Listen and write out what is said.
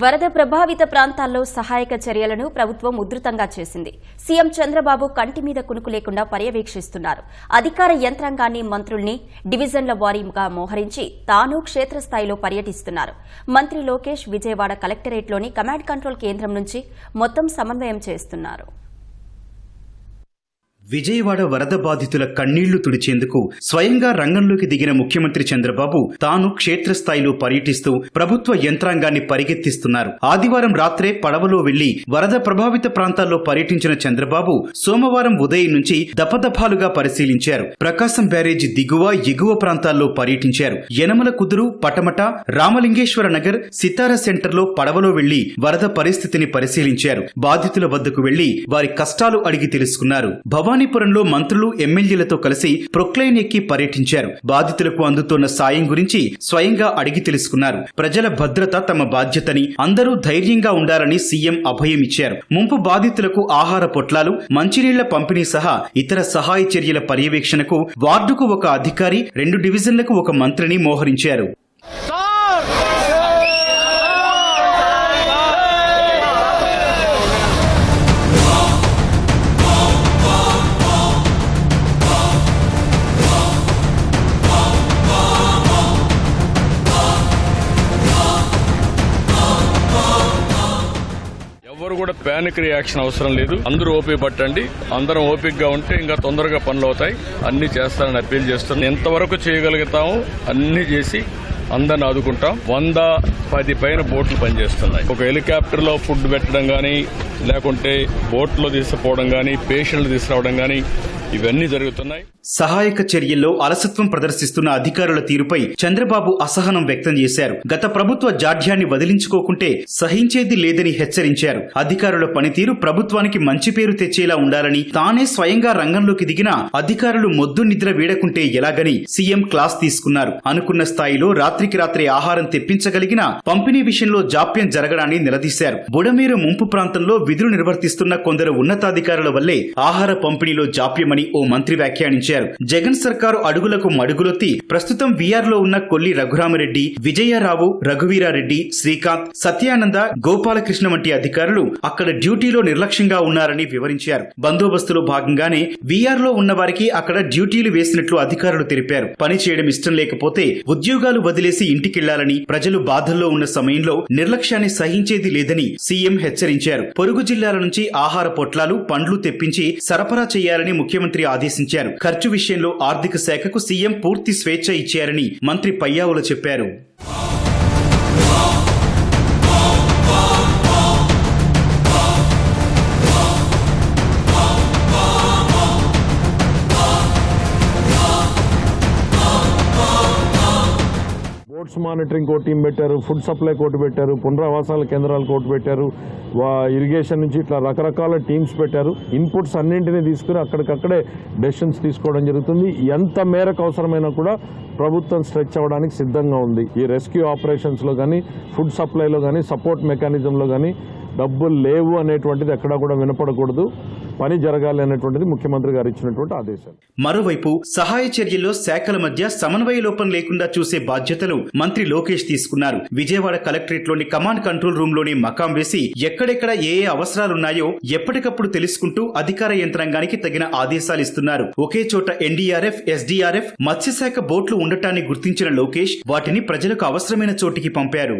వరద ప్రభావిత ప్రాంతాల్లో సహాయక చర్యలను ప్రభుత్వం ఉధృతంగా చేసింది. సీఎం చంద్రబాబు కంటి మీద కునుకు లేకుండా పర్యవేక్షిస్తున్నారు. అధికార యంత్రాంగాన్ని మంత్రుల్ని డివిజన్ల వారీగా మోహరించి తాను క్షేత్రస్థాయిలో పర్యటిస్తున్నారు. మంత్రి లోకేష్ విజయవాడ కలెక్టరేట్లోని కమాండ్ కంట్రోల్ కేంద్రం నుంచి మొత్తం సమన్వయం చేస్తున్నారు. విజయవాడ వరద బాధితుల కన్నీళ్ళు తుడిచేందుకు స్వయంగా రంగంలోకి దిగిన ముఖ్యమంత్రి చంద్రబాబు తాను క్షేత్రస్థాయిలో పర్యటిస్తూ ప్రభుత్వ యంత్రాంగాన్ని పరిగెత్తిస్తున్నారు. ఆదివారం రాత్రే పడవలో వెళ్ళి వరద ప్రభావిత ప్రాంతాల్లో పర్యటించిన చంద్రబాబు సోమవారం ఉదయం నుంచి దపదపాలుగా పరిశీలించారు. ప్రకాశం బ్యారేజ్ దిగువ ఎగువ ప్రాంతాల్లో పర్యటించారు. యనమల కుదురు పటమట రామలింగేశ్వర నగర్ సితార సెంటర్లో పడవలో వెళ్ళి వరద పరిస్థితిని పరిశీలించారు. బాధితుల వద్దకు వెళ్ళి వారి కష్టాలు అడిగి తెలుసుకున్నారు. భవానీపురంలో మంత్రులు ఎమ్మెల్యేలతో కలిసి ప్రొక్లైన్ ఎక్కి పర్యటించారు. బాధితులకు అందుతున్న సాయం గురించి స్వయంగా అడిగి తెలుసుకున్నారు. ప్రజల భద్రత తమ బాధ్యతని అందరూ ధైర్యంగా ఉండాలని సీఎం అభయం ఇచ్చారు. ముంపు బాధితులకు ఆహార పొట్లాలు మంచినీళ్ళ పంపిణీ సహా ఇతర సహాయ చర్యల పర్యవేక్షణకు వార్డుకు ఒక అధికారి రెండు డివిజన్లకు ఒక మంత్రిని మోహరించారు. ఎవరు కూడా ప్యానిక్ రియాక్షన్ అవసరం లేదు. అందరూ ఓపిక పట్టండి. అందరం ఓపిక్గా ఉంటే ఇంకా తొందరగా పనులు అవుతాయి. అన్ని చేస్తారని అప్పీల్ చేస్తున్నాను ఎంతవరకు చేయగలుగుతాము అన్ని చేసి అందరిని ఆదుకుంటాం. వంద పది పైన బోట్లు పనిచేస్తున్నాయి. ఒక హెలికాప్టర్లో ఫుడ్ పెట్టడం గానీ లేకుంటే బోట్లో తీసుకుపోవడం గానీ పేషెంట్లు తీసుకురావడం గానీ ఇవన్నీ జరుగుతున్నాయి. సహాయక చర్యల్లో అలసత్వం ప్రదర్శిస్తున్న అధికారుల తీరుపై చంద్రబాబు అసహనం వ్యక్తం చేశారు. గత ప్రభుత్వ జాడ్యాన్ని వదిలించుకోకుంటే సహించేది లేదని హెచ్చరించారు. అధికారుల పనితీరు ప్రభుత్వానికి మంచి పేరు తెచ్చేలా ఉండాలని తానే స్వయంగా రంగంలోకి దిగిన అధికారులు మొద్దు నిద్ర వీడకుంటే ఎలాగని సీఎం క్లాస్ తీసుకున్నారు. అనుకున్న స్థాయిలో రాత్రికి రాత్రి ఆహారం తెప్పించగలిగిన పంపిణీ విషయంలో జాప్యం జరగడాన్ని నిలదీశారు. బుడమేరు ముంపు ప్రాంతంలో విధులు నిర్వర్తిస్తున్న కొందరు ఉన్నతాధికారుల వల్లే ఆహార పంపిణీలో జాప్యమని ఓ మంత్రి వ్యాఖ్యానించారు. జగన్ సర్కారు అడుగులకు మడుగులొత్తి ప్రస్తుతం వీఆర్లో ఉన్న కొల్లి రఘురామరెడ్డి విజయరావు రఘువీరారెడ్డి శ్రీకాంత్ సత్యానంద గోపాలకృష్ణ వంటి అధికారులు అక్కడ డ్యూటీలో నిర్లక్ష్యంగా ఉన్నారని వివరించారు. బందోబస్తులో భాగంగానే వీఆర్లో ఉన్న వారికి అక్కడ డ్యూటీలు వేసినట్లు అధికారులు తెలిపారు. పని చేయడం ఇష్టం లేకపోతే ఉద్యోగాలు వదిలేసి ఇంటికెళ్ళాలని ప్రజలు బాధల్లో ఉన్న సమయంలో నిర్లక్ష్యాన్ని సహించేది లేదని సీఎం హెచ్చరించారు. పొరుగు జిల్లాల నుంచి ఆహార పొట్లాలు పండ్లు తెప్పించి సరఫరా చేయాలని ముఖ్యమంత్రి ఆదేశించారు. ఖర్చు విషయంలో ఆర్థిక శాఖకు సీఎం పూర్తి స్వేచ్ఛ ఇచ్చారని మంత్రి పయ్యావుల చెప్పారు. బోట్స్ మానిటరింగ్ కోటి టీం పెట్టారు ఫుడ్ సప్లై కోటి పెట్టారు పునరావాసాల కేంద్రాలు కోటి పెట్టారు వా ఇరిగేషన్ నుంచి ఇట్లా రకరకాల టీమ్స్ పెట్టారు. ఇన్పుట్స్ అన్నింటినీ తీసుకుని అక్కడికక్కడే డెసిషన్స్ తీసుకోవడం జరుగుతుంది. ఎంత మేరకు అవసరమైనా కూడా ప్రభుత్వం స్ట్రెచ్ అవ్వడానికి సిద్ధంగా ఉంది. ఈ రెస్క్యూ ఆపరేషన్స్లో కానీ ఫుడ్ సప్లైలో కానీ సపోర్ట్ మెకానిజంలో కానీ డబ్బులు లేవు అనేటువంటిది ఎక్కడా కూడా వినపడకూడదు. పని జరగాలి అనేటువంటిది ముఖ్యమంత్రి గారు ఇచ్చినటువంటి ఆదేశాలు. మరోవైపు సహాయ చర్యల్లో శాఖల మధ్య సమన్వయ లోపం లేకుండా చూసే బాధ్యతలు మంత్రి లోకేష్ తీసుకున్నారు. విజయవాడ కలెక్టరేట్లోని కమాండ్ కంట్రోల్ రూమ్లోని మకాం వేసి ఎక్కడెక్కడ ఏ ఏ అవసరాలున్నాయో ఎప్పటికప్పుడు తెలుసుకుంటూ అధికార యంత్రాంగానికి తగిన ఆదేశాలు ఇస్తున్నారు. ఒకే చోట ఎన్డీఆర్ఎఫ్ ఎస్డీఆర్ఎఫ్ మత్స్యశాఖ బోట్లు ఉండటాన్ని గుర్తించిన లోకేష్ వాటిని ప్రజలకు అవసరమైన చోటికి పంపారు.